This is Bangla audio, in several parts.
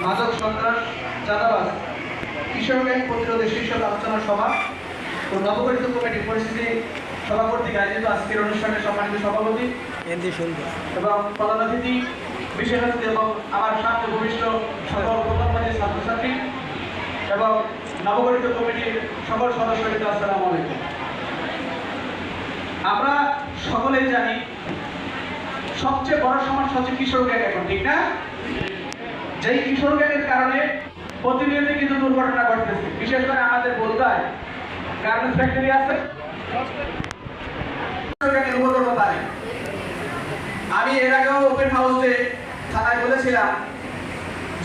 মাদক সন্ত্রাস চাঁদাবাজ কিশোর গ্যাং প্রতিরোধে শীর্ষক আলোচনা সভা ও নবগঠিত কমিটির পরিস্থিতি সভা কর্তৃক আয়োজিত আজকের অনুষ্ঠানের সম্মানিত সভাপতি এবং প্রধান অতিথি বিশেষ অতিথি এবং আমার সামনে ভূমিষ্ঠ সকল প্রধানমন্ত্রী ছাত্রছাত্রী এবং নবগঠিত কমিটির সকল সদস্যদের আসসালামু আলাইকুম। আমরা সকলেই জানি সবচেয়ে বড় সমস্যা হচ্ছে কিশোর গ্যাং এখন ঠিক না? যেই কিশোর গ্যাংয়ের কারণে প্রতিনিয়ত কিন্তু দুর্ঘটনা ঘটতেছে। বিশেষ করে আমাদের বলতায় গার্মেন্টস ফ্যাক্টরি আছে। আমি এর আগেও ওপেন হাউসে থানায় বলেছিলাম,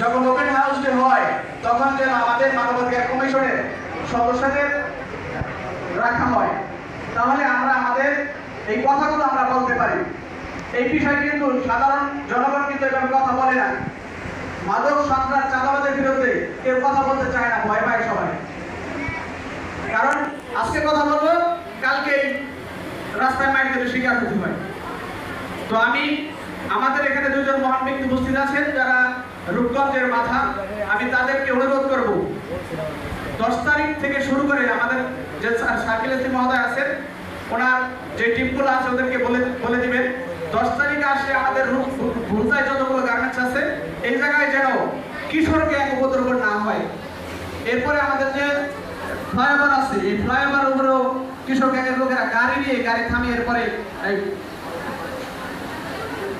যখন ওপেন হাউস হয়, তখন যেন আমাদের মানবাধিকার কমিশনের সদস্যদের রাখা হয়। তাহলে আমরা আমাদের এই কথাগুলো আমরা বলতে পারি। এই বিষয়ে কিন্তু সাধারণ জনগণ কিন্তু এভাবে কথা বলে না। মাদক সন্ত্রাস চাঁদাবাজের বিরুদ্ধে কেউ কথা বলতে চায় না, ভয় পায় সবাই। কারণ আজকে কথা বলব, কালকে রাস্তায় মাইর দেবে শিকার হতে হয়। তো আমি, আমাদের এখানে দুজন মহান ব্যক্তি উপস্থিত আছেন, যারা রূপগঞ্জের মাথা। আমি তাদেরকে অনুরোধ করব, দশ তারিখ থেকে শুরু করে আমাদের যে সার্কিল এসি মহোদয় আছেন, ওনার যে টিমগুলো আছে, ওদেরকে বলে বলে দিবেন। দশ তারিখে আসলে আমাদের ভুলতায় যতগুলো গার্মেন্টস আছে এই জায়গায় যেন কিশোর গ্যাং উপদ্রব না হয়। এরপরে আমাদের যে ফ্লাইওভার আছে, এই ফ্লাইওভার উপরেও কিশোর গ্যাংয়ের লোকেরা গাড়ি নিয়ে গাড়ি থামিয়ে এরপরে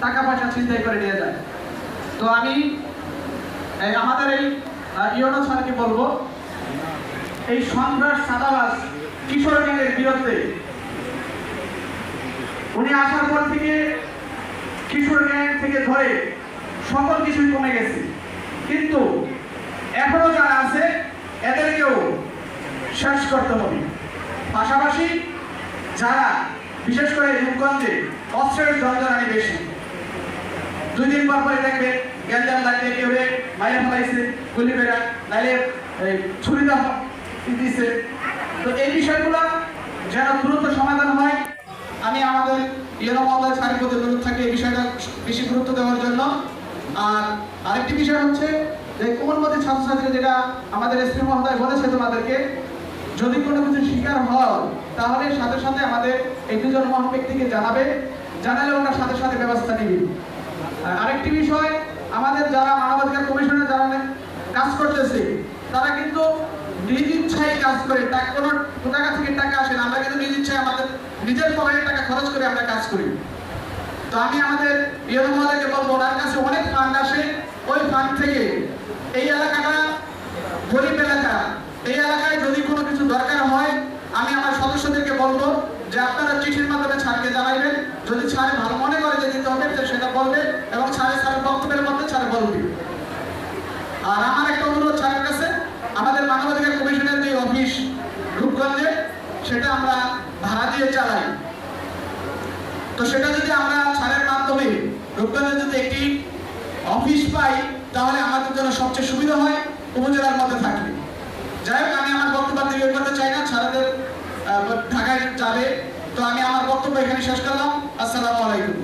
টাকা পয়সা ছিনতাই করে নিয়ে যায়। তো আমি আমাদের এই ইউনো স্যারকে বলব, এই সন্ত্রাস সাদাবাস কিশোর গ্যাংয়ের বিরুদ্ধে। উনি আসার পর থেকে কিশোর গ্যাং থেকে ধরে সকল কিছুই কমে গেছে। কিন্তু এখনও যারা আছে, এদেরকেও শেষ করতে হবে। পাশাপাশি যারা, বিশেষ করে রূপগঞ্জে অস্ত্রের জনজনানি বেশি, দুই দিন পর পরে দেখবে গ্যাঞ্জাম লাগলে কেউ মাইলে ফেলাইছে, গুলি বেড়া নাইলে ছুরি দা দিছে। তো এই বিষয়গুলো যেন দ্রুত সমাধান হয়, আমি আমাদের ইয়েরো মহোদয় প্রতি অনুরোধ থাকে এই বিষয়টা বেশি গুরুত্ব দেওয়ার জন্য। আর আরেকটি বিষয় হচ্ছে যে কোমলমতি ছাত্রছাত্রী যেটা আমাদের এসপি মহোদয় বলেছে তোমাদেরকে, যদি কোনো কিছু শিকার হও তাহলে সাথে সাথে আমাদের এই দুজন মহান ব্যক্তিকে জানাবে, জানালে ওনার সাথে সাথে ব্যবস্থা নিবে। আর আরেকটি বিষয়, আমাদের যারা মানবাধিকার কমিশনে যারা কাজ করতেছে, তারা কিন্তু নিজ ইচ্ছায় কাজ করে কোনো টাকা থেকে টাকা আসে না, আমরা কিন্তু নিজ ইচ্ছায় আমাদের নিজের পকেটের টাকা খরচ করে আমরা কাজ করি। তো আমি আমাদের ইয়নো মহোদয়কে বলব, ওনার কাছে অনেক ফান্ড আসে। ওই ফান্ড থেকে এই এলাকাটা গরিব এলাকা, এই এলাকায় যদি কোনো কিছু দরকার হয়, আমি আমার সদস্যদেরকে বলব যে আপনারা চিঠির মাধ্যমে ছাড়কে জানাইবেন। যদি ছাড়ে ভালো মনে করে যে দিতে হবে সেটা বলবে এবং ছাড়ে ছাড়ের বক্তব্যের মধ্যে ছাড়ে বলবে। আর আমার একটা অনুরোধ ছাড়ের কাছে, আমাদের মানবাধিকার কমিশনের যে অফিস রূপগঞ্জে, সেটা আমরা ভাড়া দিয়ে চালাই। তো সেটা যদি আমরা ছাড়ের মাধ্যমে রূপগঞ্জে যদি একটি অফিস পাই, তাহলে আমাদের জন্য সবচেয়ে সুবিধা হয় উপজেলার মধ্যে থাকলে। যাই হোক, আমি আমার বক্তব্য দীর্ঘ করতে চাই না, ছাড়াদের ঢাকায় যাবে। তো আমি আমার বক্তব্য এখানে শেষ করলাম। আসসালামু আলাইকুম।